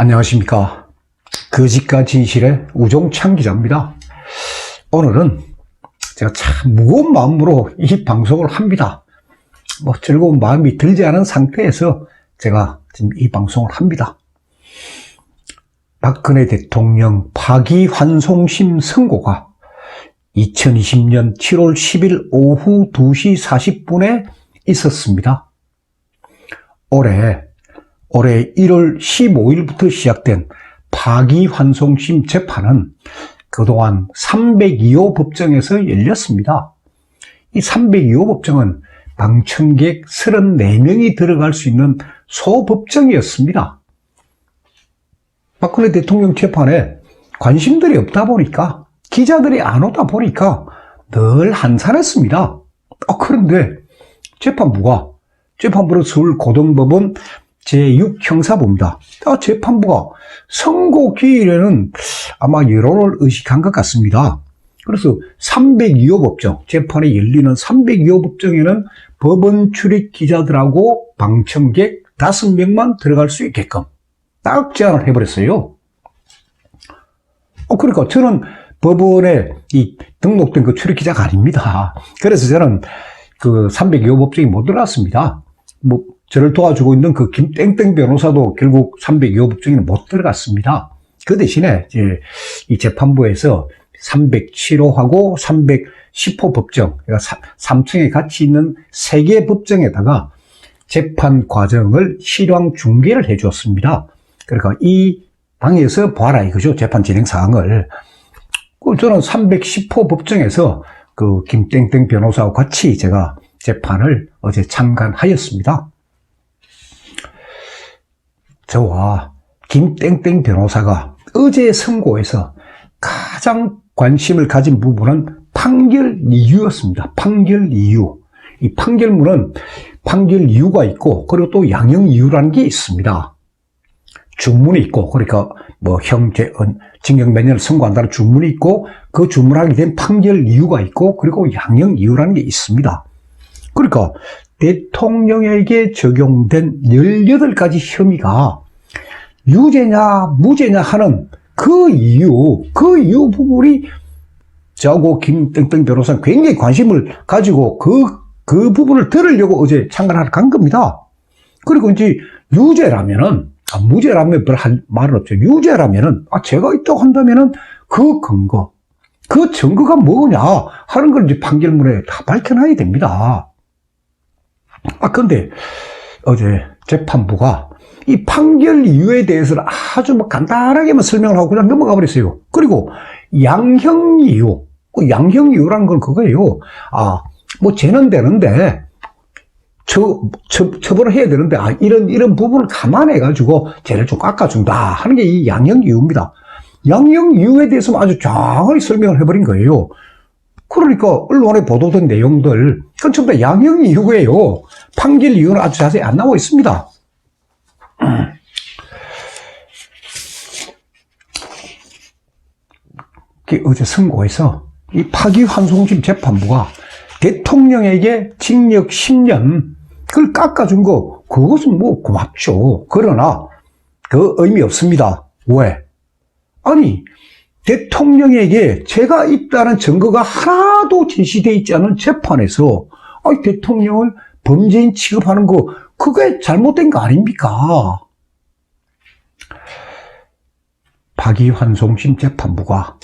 안녕하십니까. 거짓과 진실의 우종창 기자입니다. 오늘은 제가 참 무거운 마음으로 이 방송을 합니다. 뭐 즐거운 마음이 들지 않은 상태에서 제가 지금 이 방송을 합니다. 박근혜 대통령 파기환송심 선고가 2020년 7월 10일 오후 2시 40분에 있었습니다. 올해 올해 1월 15일부터 시작된 파기환송심 재판은 그동안 302호 법정에서 열렸습니다. 이 302호 법정은 방청객 34명이 들어갈 수 있는 소법정이었습니다. 박근혜 대통령 재판에 관심들이 없다 보니까 기자들이 안 오다 보니까 늘 한산했습니다. 아, 그런데 재판부가 재판부는 서울 고등법원 제6형사부입니다. 아, 재판부가 선고 기일에는 아마 여론을 의식한 것 같습니다. 그래서 302호 법정, 재판이 열리는 302호 법정에는 법원 출입 기자들하고 방청객 5명만 들어갈 수 있게끔 딱 제안을 해버렸어요. 어, 그러니까 저는 법원에 이 등록된 그 출입 기자가 아닙니다. 그래서 저는 그 302호 법정에 못 들어갔습니다. 뭐, 저를 도와주고 있는 그 김땡땡 변호사도 결국 302호 법정에는 못 들어갔습니다. 그 대신에 이제 이 재판부에서 307호하고 310호 법정, 그러니까 3층에 같이 있는 세 개 법정에다가 재판 과정을 실황 중계를 해 주었습니다. 그러니까 이 방에서 봐라 이거죠. 재판 진행 사항을. 그 저는 310호 법정에서 그 김땡땡 변호사와 같이 제가 재판을 어제 참관하였습니다. 저와 김땡땡 변호사가 어제 선고에서 가장 관심을 가진 부분은 판결 이유였습니다. 판결 이유. 이 판결문은 판결 이유가 있고, 그리고 또 양형 이유라는 게 있습니다. 주문이 있고, 그러니까 뭐 형제, 징역 몇 년을 선고한다는 주문이 있고, 그 주문하게 된 판결 이유가 있고, 그리고 양형 이유라는 게 있습니다. 그러니까 대통령에게 적용된 18가지 혐의가 유죄냐, 무죄냐 하는 그 이유, 그 이유 부분이 저하고 김땡땡 변호사는 굉장히 관심을 가지고 그, 그 부분을 들으려고 어제 참관하러 간 겁니다. 그리고 이제 유죄라면은, 아, 무죄라면 별 할 말은 없죠. 유죄라면은, 아, 제가 있다고 한다면은 그 근거, 그 증거가 뭐냐 하는 걸 이제 판결문에 다 밝혀놔야 됩니다. 아, 근데 어제 재판부가 이 판결 이유에 대해서는 아주 뭐 간단하게만 설명을 하고 그냥 넘어가 버렸어요. 그리고 양형 이유, 그 양형 이유라는 건 그거예요. 아, 뭐 죄는 되는데 처, 처, 처벌을 해야 되는데 아, 이런 이런 부분을 감안해 가지고 죄를 좀 깎아 준다 하는 게 이 양형 이유입니다. 양형 이유에 대해서 아주 정확하게 설명을 해버린 거예요. 그러니까 언론에 보도된 내용들 그건 전부 다 양형 이유예요. 판결 이유는 아주 자세히 안 나와 있습니다. 어제 선고에서 이 파기환송심 재판부가 대통령에게 징역 10년 그걸 깎아준 거 그것은 뭐 고맙죠. 그러나 그 의미 없습니다. 왜? 아니 대통령에게 죄가 있다는 증거가 하나도 제시되어 있지 않은 재판에서 아니, 대통령을 범죄인 취급하는 거 그게 잘못된 거 아닙니까? 파기환송심 재판부가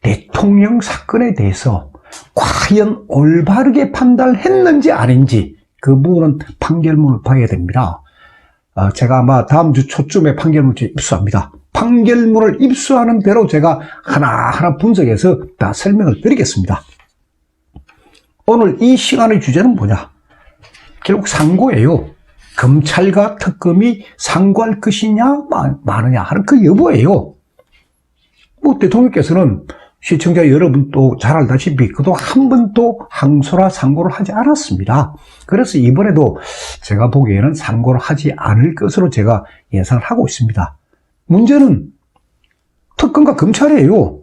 대통령 사건에 대해서 과연 올바르게 판단했는지 아닌지 그 부분은 판결문을 봐야 됩니다. 어, 제가 아마 다음 주 초쯤에 판결문을 입수합니다. 판결문을 입수하는 대로 제가 하나하나 분석해서 다 설명을 드리겠습니다. 오늘 이 시간의 주제는 뭐냐? 결국 상고예요. 검찰과 특검이 상고할 것이냐, 마느냐 하는 그 여부예요. 뭐 대통령께서는 시청자 여러분도 잘 알다시피 그동안 한 번도 항소나 상고를 하지 않았습니다. 그래서 이번에도 제가 보기에는 상고를 하지 않을 것으로 제가 예상을 하고 있습니다. 문제는 특검과 검찰이에요.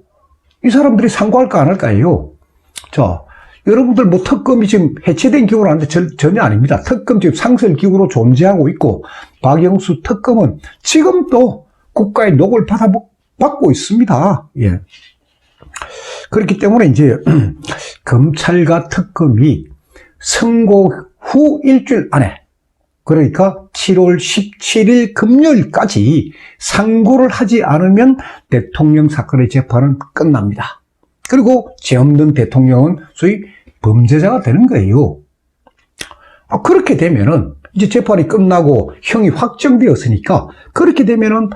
이 사람들이 상고할까 안 할까예요. 자, 여러분들 뭐 특검이 지금 해체된 기구로 하는데 전혀 아닙니다. 특검 지금 상설 기구로 존재하고 있고 박영수 특검은 지금도 국가의 녹을 받아 받고 있습니다. 예. 그렇기 때문에 이제 검찰과 특검이 선고 후 일주일 안에 그러니까 7월 17일 금요일까지 상고를 하지 않으면 대통령 사건의 재판은 끝납니다. 그리고 죄 없는 대통령은 소위 범죄자가 되는 거예요. 아, 그렇게 되면은 이제 재판이 끝나고 형이 확정되었으니까 그렇게 되면은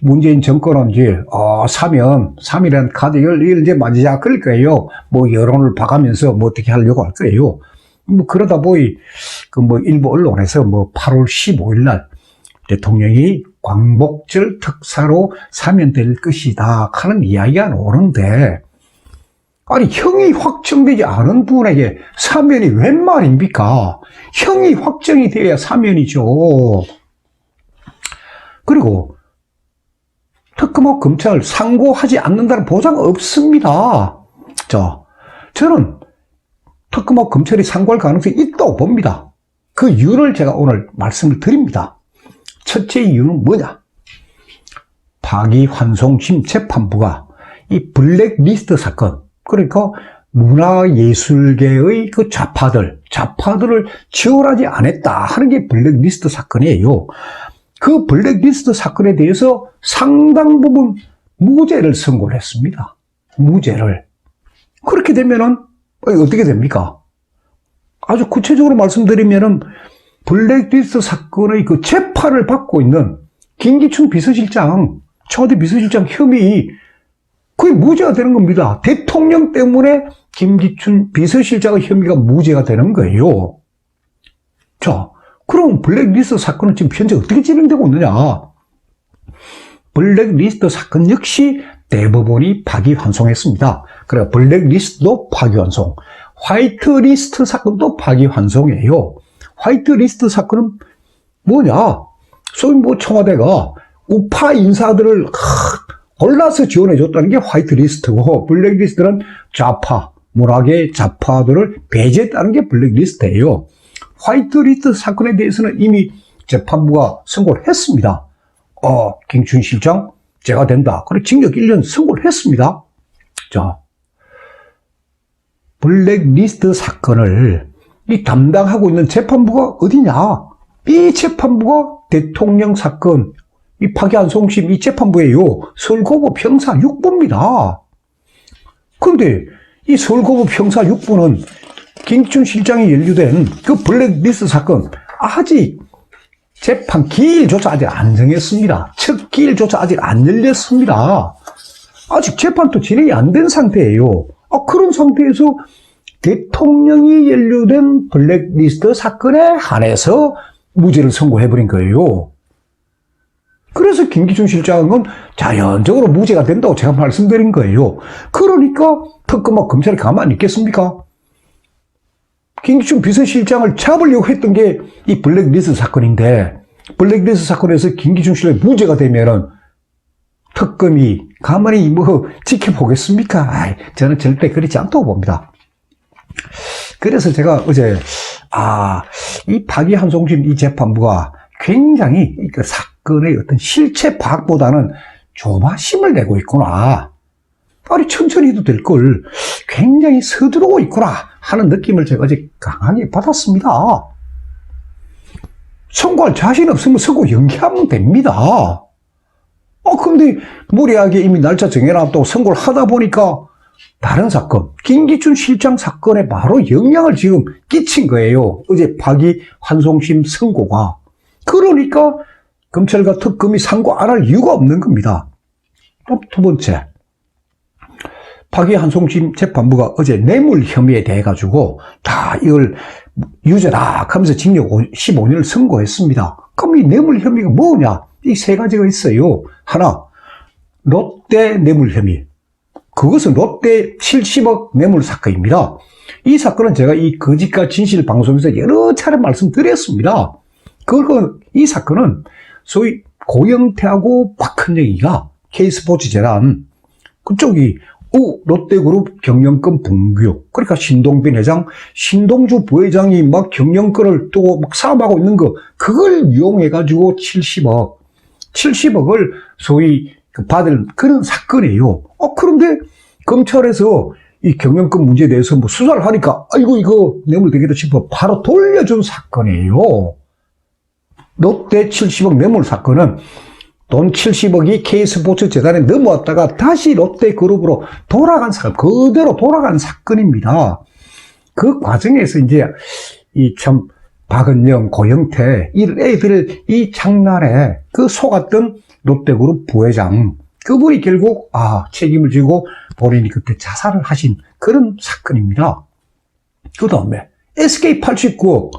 문재인 정권은 이제 어, 사면 3이라는 카드 이걸 이걸 이제 만지작 그럴 거예요. 뭐 여론을 봐가면서 뭐 어떻게 하려고 할 거예요. 뭐 그러다 보니 그 뭐 일부 언론에서 뭐 8월 15일 날 대통령이 광복절 특사로 사면될 것이다 하는 이야기가 나오는데 아니 형이 확정되지 않은 분에게 사면이 웬 말입니까? 형이 확정이 돼야 사면이죠. 그리고 특검하고 검찰 상고하지 않는다는 보장 없습니다. 자, 저는 특검하고 검찰이 상고할 가능성이 있다고 봅니다. 그 이유를 제가 오늘 말씀을 드립니다. 첫째 이유는 뭐냐? 파기환송심 재판부가 이 블랙리스트 사건, 그러니까 문화예술계의 그 좌파들, 좌파들을 지원하지 않았다 하는 게 블랙리스트 사건이에요. 그 블랙리스트 사건에 대해서 상당 부분 무죄를 선고를 했습니다. 무죄를. 그렇게 되면은 어떻게 됩니까? 아주 구체적으로 말씀드리면은 블랙리스트 사건의 그 재판을 받고 있는 김기춘 비서실장, 초대 비서실장 혐의 그게 무죄가 되는 겁니다. 대통령 때문에 김기춘 비서실장의 혐의가 무죄가 되는 거예요. 자, 그럼 블랙리스트 사건은 지금 현재 어떻게 진행되고 있느냐? 블랙리스트 사건 역시 대법원이 파기환송했습니다. 그래 블랙리스트도 파기환송, 화이트리스트 사건도 파기환송이에요. 화이트리스트 사건은 뭐냐? 소위 뭐 청와대가 우파 인사들을 골라서 지원해 줬다는 게 화이트리스트고 블랙리스트는 좌파, 문학의 좌파들을 배제했다는 게 블랙리스트예요. 화이트리스트 사건에 대해서는 이미 재판부가 선고를 했습니다. 어, 김춘 실장, 제가 된다. 그래, 징역 1년 선고를 했습니다. 자, 블랙리스트 사건을 이 담당하고 있는 재판부가 어디냐? 이 재판부가 대통령 사건, 이 파기환송심 이 재판부예요. 서울고법 형사 6부입니다. 그런데 이 서울고법 형사 6부는 김춘 실장이 연루된 그 블랙리스트 사건 아직 재판 기일조차 아직 안 정했습니다. 첫 기일조차 아직 안 열렸습니다. 아직 재판도 진행이 안 된 상태예요. 아, 그런 상태에서 대통령이 연루된 블랙리스트 사건에 한해서 무죄를 선고해버린 거예요. 그래서 김기춘 실장은 자연적으로 무죄가 된다고 제가 말씀드린 거예요. 그러니까 특검과 검찰이 가만히 있겠습니까? 김기춘 비서실장을 잡으려고 했던 게 이 블랙리스트 사건인데 블랙리스트 사건에서 김기춘 실장이 무죄가 되면은 특검이 가만히 뭐 지켜보겠습니까? 아이, 저는 절대 그렇지 않다고 봅니다. 그래서 제가 어제 아, 이 파기환송심 이 재판부가 굉장히 그 사 건의 어떤 실체 파악보다는 조바심을 내고 있구나. 아니 천천히 해도 될 걸 굉장히 서두르고 있구나 하는 느낌을 제가 어제 강하게 받았습니다. 선고할 자신 없으면 선고 연기하면 됩니다. 어, 근데 무리하게 이미 날짜 정해놨다고 선고를 하다 보니까 다른 사건, 김기춘 실장 사건에 바로 영향을 지금 끼친 거예요. 어제 파기 환송심 선고가. 그러니까 검찰과 특검이 상고 안 할 이유가 없는 겁니다. 또두 번째, 파기환송심 재판부가 어제 뇌물 혐의에 대해 가지고 다 이걸 유죄다 하면서 징역 15년을 선고했습니다. 그럼 이 뇌물 혐의가 뭐냐? 이 세 가지가 있어요. 하나, 롯데 뇌물 혐의. 그것은 롯데 70억 뇌물 사건입니다. 이 사건은 제가 이 거짓과 진실 방송에서 여러 차례 말씀드렸습니다. 그건 이 사건은 소위 고영태하고 박헌영이가 K스포츠 재단 그쪽이 오, 롯데그룹 경영권 분규. 그러니까 신동빈 회장, 신동주 부회장이 막 경영권을 두고 막 사업하고 있는 거, 그걸 이용해 가지고 70억. 70억을 소위 그 받을 그런 사건이에요. 어, 그런데 검찰에서 이 경영권 문제에 대해서 뭐 수사를 하니까 아이고 이거 뇌물 되겠다 싶어 바로 돌려준 사건이에요. 롯데 70억 뇌물 사건은 돈 70억이 K스포츠 재단에 넘어왔다가 다시 롯데그룹으로 돌아간 사건, 그대로 돌아간 사건입니다. 그 과정에서 이제 이 참 박은영, 고영태 이 애들을 이 장난에 그 속았던 롯데그룹 부회장 그분이 결국 아 책임을 지고 본인이 그때 자살을 하신 그런 사건입니다. 그 다음에 SK 89억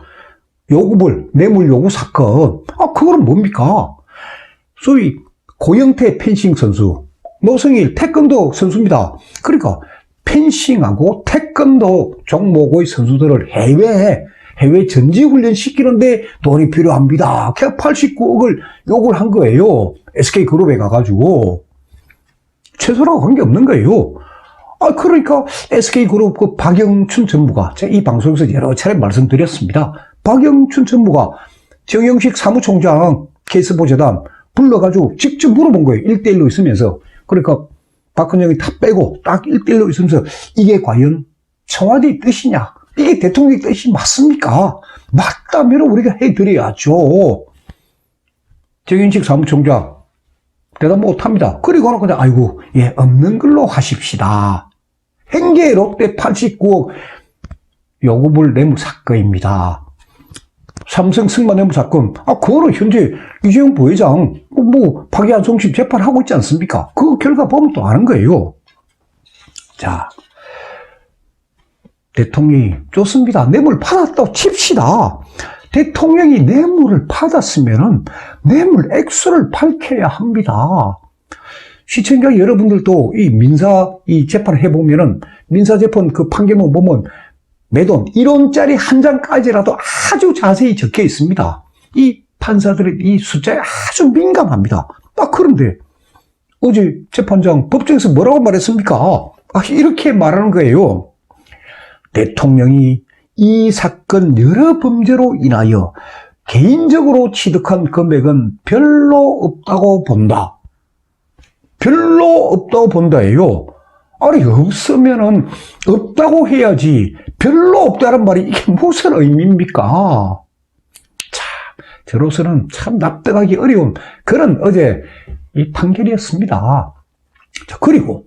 요구불 뇌물 요구 사건 아 그거는 뭡니까? 소위 고영태 펜싱 선수 노성일 태권도 선수입니다. 그러니까 펜싱하고 태권도 종목의 선수들을 해외에 해외 전지훈련 시키는데 돈이 필요합니다. 그냥 89억을 요구를 한 거예요. SK그룹에 가가지고. 최소라고 관계 없는 거예요. 아, 그러니까 SK그룹 그 박영춘 전무가 제가 이 방송에서 여러 차례 말씀드렸습니다. 박영춘 전무가 정영식 사무총장 케이스보재단 불러가지고 직접 물어본 거예요. 1대1로 있으면서. 그러니까 박근영이 다 빼고 딱 1대1로 있으면서 이게 과연 청와대의 뜻이냐? 이게 대통령의 뜻이 맞습니까? 맞다면 우리가 해드려야죠. 정윤식 사무총장 대답 못합니다. 그리고는 그냥 아이고 예 없는 걸로 하십시다. 행계 롯데 89억 요구불 뇌물 사건입니다. 삼성 승마 뇌물 사건 아 그거는 현재 이재용 부회장 뭐 박예한송심 재판하고 있지 않습니까? 그 결과 보면 또 아는 거예요. 자 대통령이 좋습니다. 뇌물 받았다고 칩시다. 대통령이 뇌물을 받았으면은 뇌물 액수를 밝혀야 합니다. 시청자 여러분들도 이 민사 이 재판을 해보면은 민사 재판 그 판결문 보면 매돈 1원짜리 한 장까지라도 아주 자세히 적혀 있습니다. 이 판사들의 이 숫자에 아주 민감합니다. 아, 그런데 어제 재판장 법정에서 뭐라고 말했습니까? 아, 이렇게 말하는 거예요. 대통령이 이 사건 여러 범죄로 인하여 개인적으로 취득한 금액은 별로 없다고 본다. 별로 없다고 본다예요. 아니 없으면은 없다고 해야지 별로 없다는 말이 이게 무슨 의미입니까? 참 저로서는 참 납득하기 어려운 그런 어제 이 판결이었습니다. 자, 그리고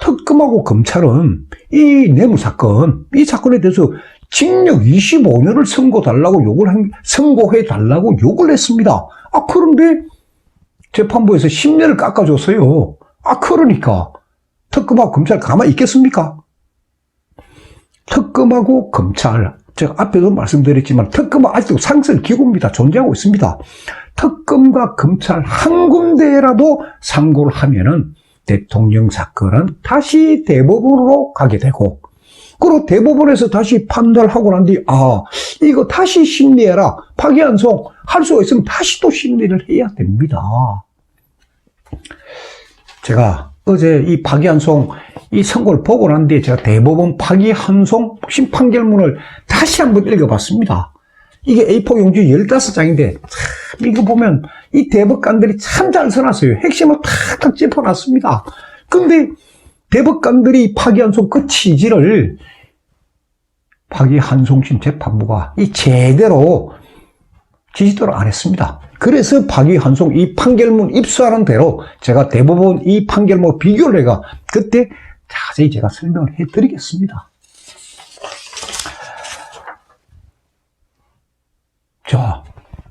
특검하고 검찰은 이 뇌물 사건, 이 사건에 대해서 징역 25년을 선고 달라고 욕을 한, 선고해 달라고 욕을 했습니다. 아, 그런데 재판부에서 10년을 깎아줬어요. 아, 그러니까 특검하고 검찰 가만히 있겠습니까? 특검하고 검찰, 제가 앞에도 말씀드렸지만 특검은 아직도 상설 기구입니다. 존재하고 있습니다. 특검과 검찰 한 군데라도 상고를 하면은 대통령 사건은 다시 대법원으로 가게 되고 그리고 대법원에서 다시 판단하고 난 뒤, 아, 이거 다시 심리해라. 파기환송 할 수가 있으면 다시 또 심리를 해야 됩니다. 제가 어제 이 파기환송 이 선고를 보고 난 뒤에 제가 대법원 파기환송 심 판결문을 다시 한번 읽어봤습니다. 이게 A4 용지 15장인데, 참, 이거 보면 이 대법관들이 참 잘 써놨어요. 핵심을 탁탁 짚어놨습니다. 근데 대법관들이 파기환송 그 취지를 파기환송심 재판부가 이 제대로 지시도를 안 했습니다. 그래서 파기환송 이 판결문 입수하는 대로 제가 대법원 이 판결문 비교를 해가 그때 자세히 제가 설명을 해드리겠습니다. 자,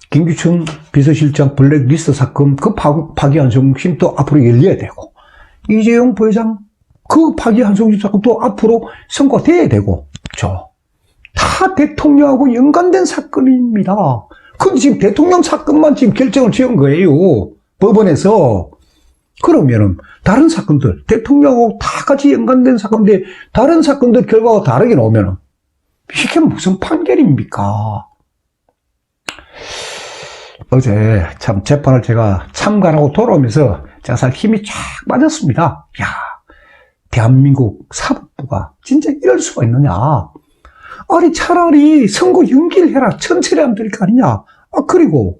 김규춘 비서실장 블랙리스트 사건 그 파, 파기환송 심도 앞으로 열려야 되고 이재용 부회장 그 파기환송심 사건도 앞으로 선고돼야 되고 저, 다 대통령하고 연관된 사건입니다. 근데 지금 대통령 사건만 지금 결정을 지은 거예요. 법원에서. 그러면은 다른 사건들, 대통령하고 다 같이 연관된 사건인데 다른 사건들 결과가 다르게 나오면은 이게 무슨 판결입니까? 어제 참 재판을 제가 참관하고 돌아오면서 제가 살 힘이 쫙 빠졌습니다. 야, 대한민국 사법부가 진짜 이럴 수가 있느냐. 아니, 차라리 선거 연기를 해라. 천천히 하면 될 거 아니냐. 아, 그리고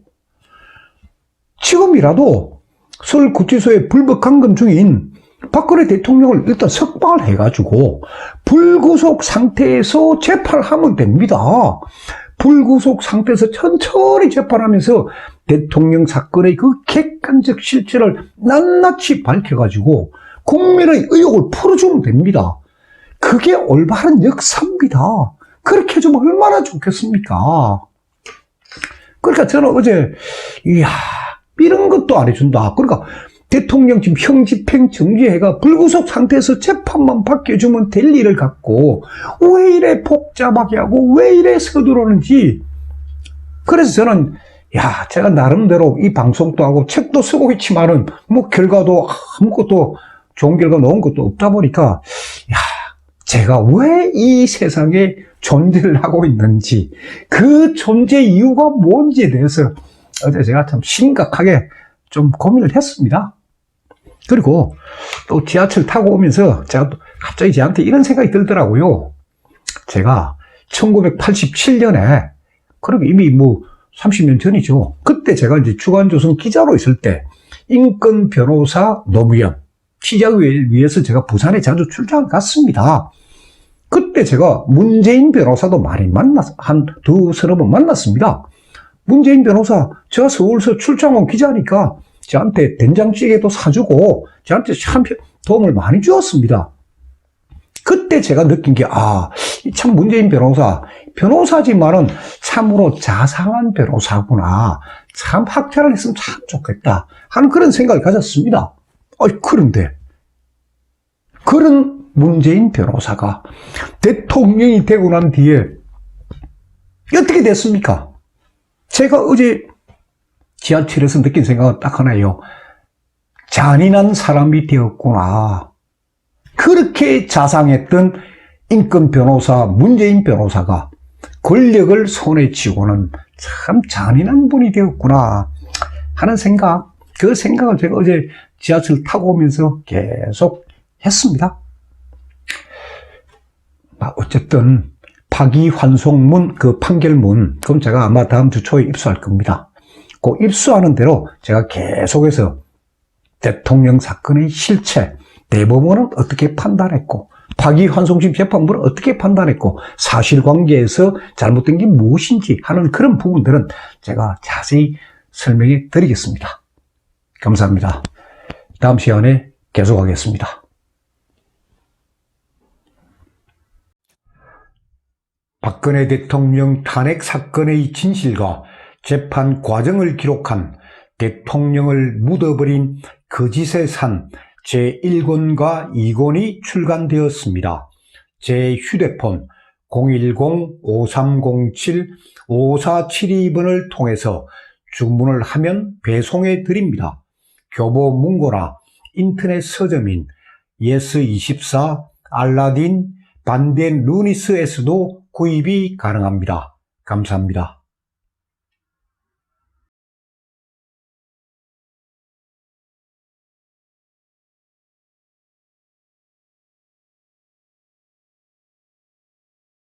지금이라도 서울구치소에 불법 감금 중인 박근혜 대통령을 일단 석방을 해가지고 불구속 상태에서 재판을 하면 됩니다. 불구속 상태에서 천천히 재판하면서 대통령 사건의 그 객관적 실체를 낱낱이 밝혀가지고 국민의 의혹을 풀어주면 됩니다. 그게 올바른 역사입니다. 그렇게 해주면 얼마나 좋겠습니까? 그러니까 저는 어제, 이야, 이런 것도 안 해준다. 그러니까 대통령 지금 형집행 정지해가 불구속 상태에서 재판만 받게 해주면 될 일을 갖고 왜 이래 복잡하게 하고 왜 이래 서두르는지. 그래서 저는 야, 제가 나름대로 이 방송도 하고 책도 쓰고 있지만은 뭐 결과도 아무것도 좋은 결과 나온 것도 없다 보니까 야, 제가 왜 이 세상에 존재를 하고 있는지 그 존재 이유가 뭔지에 대해서 어제 제가 참 심각하게 좀 고민을 했습니다. 그리고 또 지하철 타고 오면서 제가 또 갑자기 저한테 이런 생각이 들더라고요. 제가 1987년에, 그럼 이미 뭐 30년 전이죠. 그때 제가 이제 주간조선 기자로 있을 때 인권 변호사 노무현 취재를 위해서 제가 부산에 자주 출장을 갔습니다. 그때 제가 문재인 변호사도 많이 만났, 한 두 서너 번 만났습니다. 문재인 변호사, 제가 서울서 출장 온 기자니까 저한테 된장찌개도 사주고 저한테 참 도움을 많이 주었습니다. 그때 제가 느낀 게, 아, 이참 문재인 변호사, 변호사지만은 참으로 자상한 변호사구나. 참 학자를 했으면 참 좋겠다. 하는 그런 생각을 가졌습니다. 아이, 그런데, 그런 문재인 변호사가 대통령이 되고 난 뒤에 어떻게 됐습니까? 제가 어제 지하철에서 느낀 생각은 딱 하나예요. 잔인한 사람이 되었구나. 그렇게 자상했던 인권 변호사, 문재인 변호사가 권력을 손에 쥐고는 참 잔인한 분이 되었구나 하는 생각, 그 생각을 제가 어제 지하철 타고 오면서 계속 했습니다. 아, 어쨌든 파기환송문 그 판결문 그럼 제가 아마 다음 주 초에 입수할 겁니다. 그 입수하는 대로 제가 계속해서 대통령 사건의 실체, 대법원은 어떻게 판단했고 파기환송심 재판부는 어떻게 판단했고 사실관계에서 잘못된 게 무엇인지 하는 그런 부분들은 제가 자세히 설명해 드리겠습니다. 감사합니다. 다음 시간에 계속하겠습니다. 박근혜 대통령 탄핵 사건의 진실과 재판 과정을 기록한 대통령을 묻어버린 거짓의 산 제1권과 2권이 출간되었습니다. 제 휴대폰 010-5307-5472번을 통해서 주문을 하면 배송해 드립니다. 교보 문고나 인터넷 서점인 예스24, 알라딘, 반덴 루니스에서도 구입이 가능합니다. 감사합니다.